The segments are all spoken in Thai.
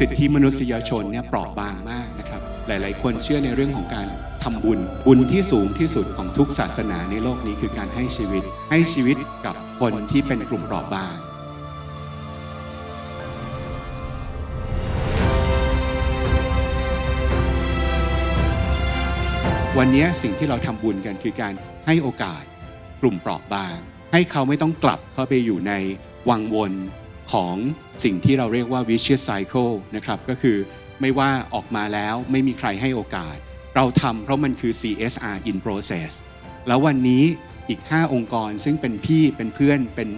สิทธิมนุษยชนเนี่ยเปราะบางมากนะครับ หลาย ๆ คนเชื่อในเรื่องของการทำบุญ บุญที่สูงที่สุดของทุกศาสนาในโลกนี้คือการให้ชีวิต ให้ชีวิตกับคนที่เป็นกลุ่มเปราะบางวันนี้สิ่งที่เราทำบุญกันคือการให้โอกาสกลุ่มเปราะบาง ให้เขาไม่ต้องกลับเข้าไปอยู่ในวังวน ของสิ่งที่เราเรียกว่า vicious cycle นะครับก็คือไม่ว่าออกมาแล้วไม่มีใครให้โอกาส เราทำเพราะมันคือ CSR in process แล้ววันนี้อีก 5 องค์กรซึ่งเป็นพี่เป็นเพื่อนเป็น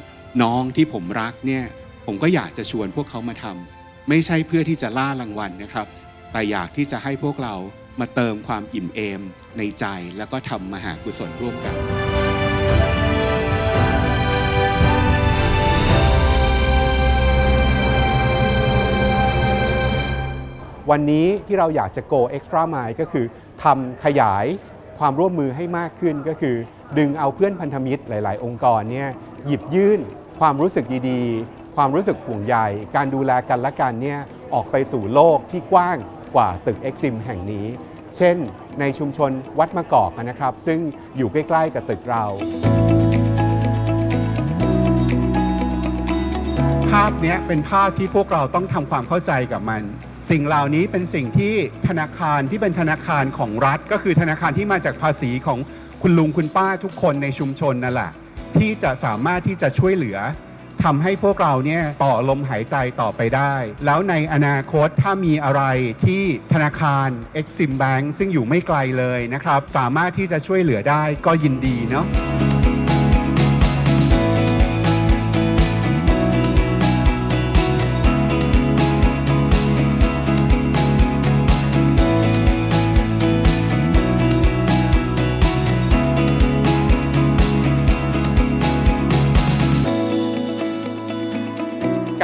น้องที่ผมรักเนี่ยผมก็อยากจะชวนพวกเขามาทำไม่ใช่เพื่อที่จะล่ารางวัลนะครับ แต่อยากที่จะให้พวกเรามาเติมความอิ่มเอม ในใจแล้วก็ทำมหากุศลร่วมกัน วันนี้ที่เราอยากจะ go extra mile ก็คือทำขยายความร่วมมือให้มากขึ้นก็คือ ดึงเอาเพื่อนพันธมิตรหลาย ๆ องค์กรเนี่ยหยิบยื่นความรู้สึกดีๆ ความรู้สึกห่วงใยการดูแลกันและกันเนี่ยออกไปสู่โลกที่กว้างกว่าตึก Exim แห่งนี้ เช่น ในชุมชนวัดมะกอกนะครับ ซึ่งอยู่ใกล้ ๆ กับตึกเรา ภาพนี้เป็นภาพที่พวกเราต้องทำความเข้าใจกับมัน สิ่งเหล่านี้เป็นสิ่งที่ธนาคารที่เป็นธนาคารของรัฐ ก็คือธนาคารที่มาจากภาษีของคุณลุงคุณป้าทุกคนในชุมชนนั่นแหละ ที่จะสามารถที่จะช่วยเหลือทำให้พวกเราเนี่ยต่อลมหายใจต่อไปได้ แล้วในอนาคตถ้ามีอะไรที่ธนาคาร Exim Bank ซึ่งอยู่ไม่ไกลเลยนะครับ สามารถที่จะช่วยเหลือได้ก็ยินดีเนาะ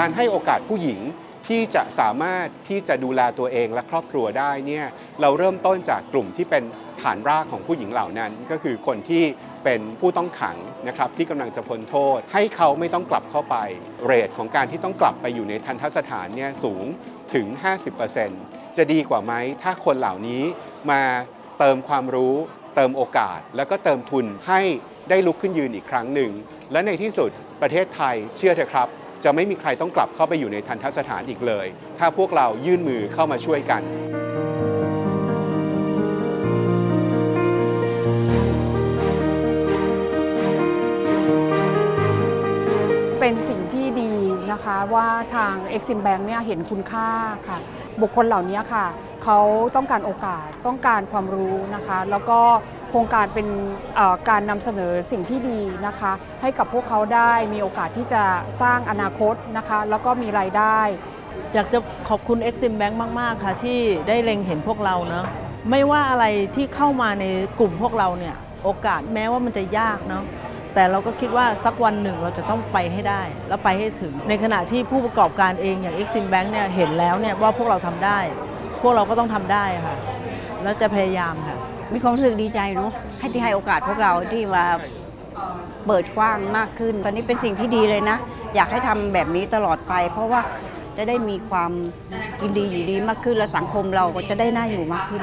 การให้โอกาสผู้หญิงที่จะสามารถที่จะดูแลตัวเองและครอบครัวได้เนี่ยเราเริ่มต้นจากกลุ่มที่เป็นฐานรากของผู้หญิงเหล่านั้น ก็คือคนที่เป็นผู้ต้องขังนะครับที่กำลังจะพ้นโทษ ให้เขาไม่ต้องกลับเข้าไป เรทของการที่ต้องกลับไปอยู่ในทันทสถานเนี่ยสูงถึง 50%จะดีกว่าไหมถ้าคนเหล่านี้มาเติมความรู้ เติมโอกาส แล้วก็เติมทุนให้ได้ลุกขึ้นยืนอีกครั้งหนึ่ง และในที่สุดประเทศไทยเชื่อเถอะครับ จะไม่มีใครต้องกลับเข้าไปอยู่ในทันทสถานอีกเลย ถ้าพวกเรายื่นมือเข้ามาช่วยกันเป็นสิ่งที่ดีนะคะว่าทาง Exim Bank เนี่ยเห็นคุณค่าค่ะ บุคคลเหล่านี้ค่ะ เขาต้องการโอกาสต้องการความรู้นะคะ แล้วก็ โครงการเป็นการนำเสนอสิ่งที่ดีนะคะ ให้กับพวกเขาได้มีโอกาสที่จะสร้างอนาคตนะคะ แล้วก็มีรายได้ อยากจะขอบคุณ Exim Bank มาก ๆ ค่ะ ที่ได้เล็งเห็นพวกเราเนาะไม่ว่าอะไรที่เข้ามาในกลุ่มพวกเราเนี่ย โอกาสแม้ว่ามันจะยากเนาะแต่เราก็คิดว่าสักวันหนึ่งเราจะต้องไปให้ได้ แล้วไปให้ถึง ในขณะที่ผู้ประกอบการเองอย่าง Exim Bank เนี่ยเห็นแล้วเนี่ยว่าพวกเราทำได้ พวกเราก็ต้องทำได้ค่ะ แล้วจะพยายามค่ะ มีความรู้สึกดีใจเนาะให้ที่ให้โอกาสพวกเราที่มาเปิดกว้างมากขึ้น ตอนนี้เป็นสิ่งที่ดีเลยนะ อยากให้ทำแบบนี้ตลอดไป เพราะว่าจะได้มีความกินดีอยู่ดีมากขึ้น และสังคมเราก็จะได้น่าอยู่มากขึ้น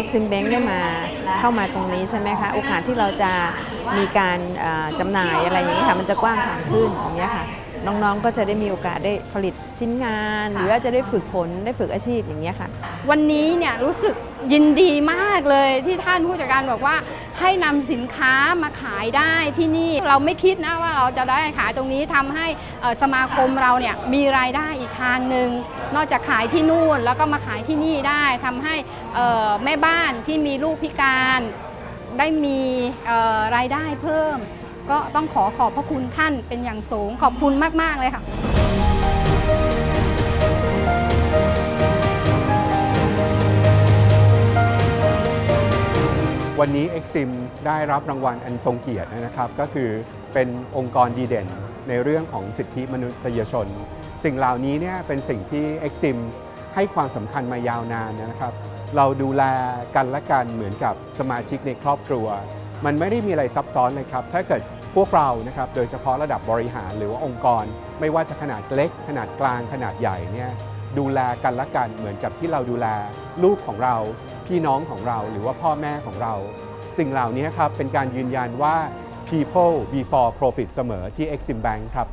Exim Bank ได้มาเข้ามาตรงนี้ใช่ไหมคะ โอกาสที่เราจะมีการเอ่อจำหน่ายอะไรอย่างนี้ยค่ะ มันจะกว้างขวางขึ้นอย่างเงี้ยค่ะ น้องๆ ก็จะได้มีโอกาสได้ผลิตชิ้นงาน หรือว่าจะได้ฝึกฝนได้ฝึกอาชีพอย่างเงี้ยค่ะ วันนี้เนี่ยรู้สึกยินดีมากเลยที่ท่านผู้จัดการบอกว่า ให้นำสินค้ามาขายได้ที่นี่เราไม่คิดนะว่าเราจะได้ขายตรงนี้ทำให้เอ่อสมาคมเราเนี่ยมีรายได้อีกทางหนึ่งนอกจากขายที่นู่นแล้วก็มาขายที่นี่ได้ทำให้เอ่อแม่บ้านที่มีลูกพิการได้มีเอ่อรายได้เพิ่ม ก็ต้องขอขอบพระคุณท่านเป็นอย่างสูงขอบคุณมาก ๆ เลยค่ะวันนี้ Exim ได้รับรางวัลอันทรงเกียรตินะครับ ก็คือเป็นองค์กรดีเด่นในเรื่องของสิทธิมนุษยชน สิ่งเหล่านี้เนี่ยเป็นสิ่งที่ Exim ให้ความสำคัญมายาวนานนะครับ เราดูแลกันและกันเหมือนกับสมาชิกในครอบครัว มันไม่ได้มีอะไรซับซ้อนเลยครับ ถ้าเกิด พวกเรานะครับโดยเฉพาะระดับบริหารหรือว่าองค์กร ไม่ว่าจะขนาดเล็ก ขนาดกลางขนาดใหญ่เนี่ยดูแลกันและกันเหมือนกับที่เราดูแลลูกของเรา พี่น้องของเราหรือว่าพ่อแม่ของเรา สิ่งเหล่านี้ครับเป็นการยืนยันว่า people before profit เสมอที่ Exim Bank ครับ